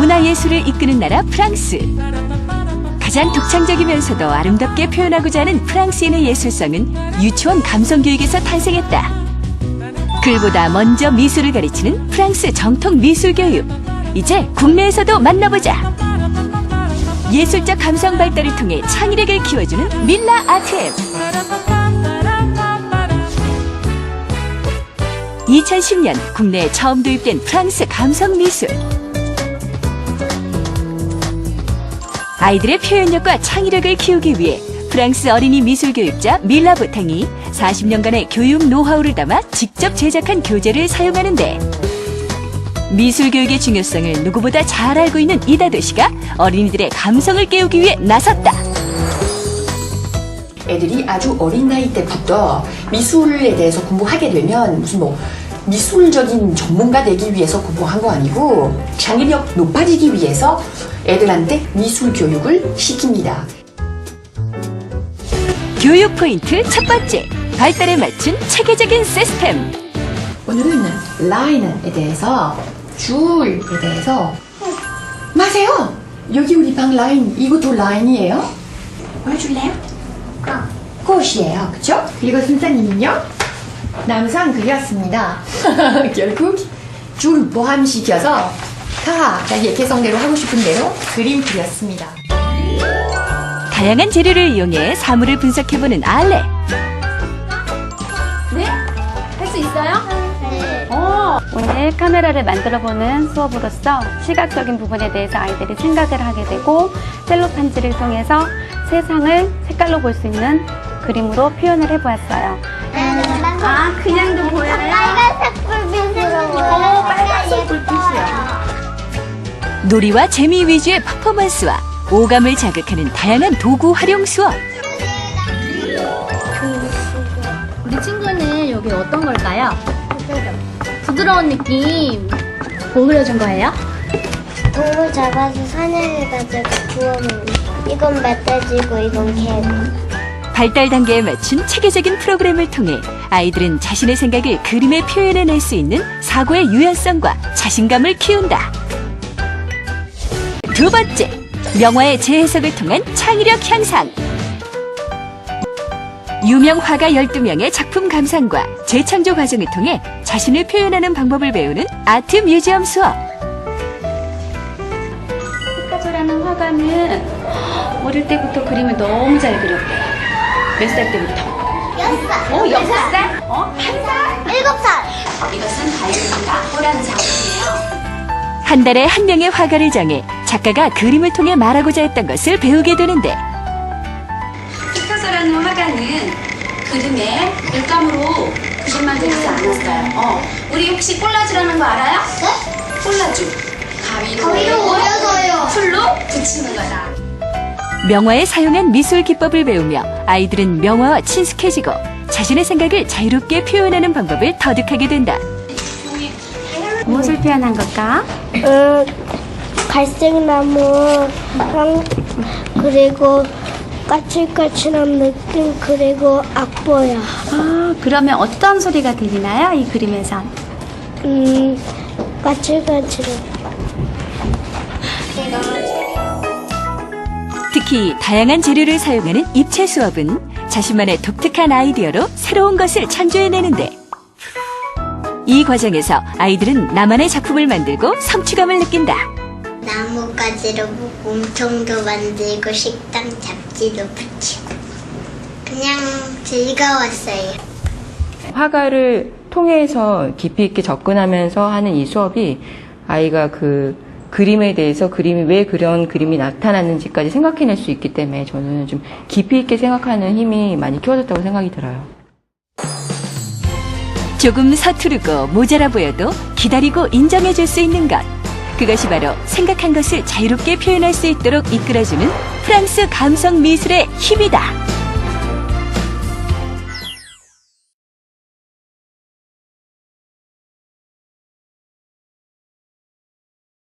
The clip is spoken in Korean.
문화예술을 이끄는 나라 프랑스. 가장 독창적이면서도 아름답게 표현하고자 하는 프랑스인의 예술성은 유치원 감성교육에서 탄생했다. 글보다 먼저 미술을 가르치는 프랑스 정통 미술 교육. 이제 국내에서도 만나보자. 예술적 감성 발달을 통해 창의력을 키워주는 밀라 아트엠. 2010년 국내에 처음 도입된 프랑스 감성 미술. 아이들의 표현력과 창의력을 키우기 위해 프랑스 어린이 미술 교육자 밀라 보탕이 40년간의 교육 노하우를 담아 직접 제작한 교재를 사용하는데 미술 교육의 중요성을 누구보다 잘 알고 있는 이다도 씨가 어린이들의 감성을 깨우기 위해 나섰다. 애들이 아주 어린 나이 때부터 미술에 대해서 공부하게 되면 무슨 뭐 미술적인 전문가 되기 위해서 공부한 거 아니고 창의력 높아지기 위해서 애들한테 미술 교육을 시킵니다. 교육 포인트 첫 번째, 발달에 맞춘 체계적인 시스템. 오늘은 라인에 대해서 줄에 대해서 마세요. 여기 우리 방 라인 이것도 라인이에요? 보여줄래요? 꽃이에요, 그쵸? 그리고 선생님은요? 남상 그렸습니다. 결국 줄 포함시켜서 다 자기의 개성대로 하고 싶은 대로 그림 그렸습니다. 다양한 재료를 이용해 사물을 분석해보는 알레. 네? 할 수 있어요? 네. 어, 오늘 카메라를 만들어보는 수업으로서 시각적인 부분에 대해서 아이들이 생각을 하게 되고 셀로판지를 통해서 세상을 색깔로 볼 수 있는 그림으로 표현을 해보았어요. 아, 그냥도 보여요? 빨간색 불빛으로 보여요. 빨간색 불빛이야. 놀이와 재미 위주의 퍼포먼스와 오감을 자극하는 다양한 도구 활용 수업. 우리 친구는 여기 어떤 걸까요? 부드러운 느낌. 뭐 그려준 거예요? 동물 잡아서 사냥해가지고 구워 먹는 거. 이건 멧돼지고 이건 개고. 발달 단계에 맞춘 체계적인 프로그램을 통해 아이들은 자신의 생각을 그림에 표현해낼 수 있는 사고의 유연성과 자신감을 키운다. 두 번째, 명화의 재해석을 통한 창의력 향상. 유명 화가 12명의 작품 감상과 재창조 과정을 통해 자신을 표현하는 방법을 배우는 아트 뮤지엄 수업. 피카소라는 화가는 어릴 때부터 그림을 너무 잘 그렸대요. 몇 살 때부터? 여섯 살. 어, 여섯 살? 어, 한 살? 일곱 살. 이것은 바이올린 악보라는 작품이에요. 한 달에 한 명의 화가를 정해 작가가 그림을 통해 말하고자 했던 것을 배우게 되는데 피카소라는 화가는 그림에 물감으로 그림만 그리지 않았어요. 어, 우리 혹시 콜라주라는 거 알아요? 네? 콜라주. 가위로, 가위로 올려서요. 풀로 붙이는 거다. 명화에 사용한 미술 기법을 배우며 아이들은 명화와 친숙해지고 자신의 생각을 자유롭게 표현하는 방법을 터득하게 된다. 무엇을 표현한 걸까? 음, 갈색 나무, 랑, 그리고 까칠까칠한 느낌, 그리고 악보야. 아, 그러면 어떤 소리가 들리나요? 이 그림에선? 음, 까칠까칠한. 특히 다양한 재료를 사용하는 입체 수업은 자신만의 독특한 아이디어로 새로운 것을 창조해내는데 이 과정에서 아이들은 나만의 작품을 만들고 성취감을 느낀다. 나뭇가지로 몸통도 만들고 식당 잡지도 붙이고. 그냥 즐거웠어요. 화가를 통해서 깊이 있게 접근하면서 하는 이 수업이 아이가 그 그림에 대해서 그림이 왜 그런 그림이 나타났는지까지 생각해낼 수 있기 때문에 저는 좀 깊이 있게 생각하는 힘이 많이 키워졌다고 생각이 들어요. 조금 서투르고 모자라 보여도 기다리고 인정해줄 수 있는 것. 그것이 바로 생각한 것을 자유롭게 표현할 수 있도록 이끌어주는 프랑스 감성 미술의 힘이다.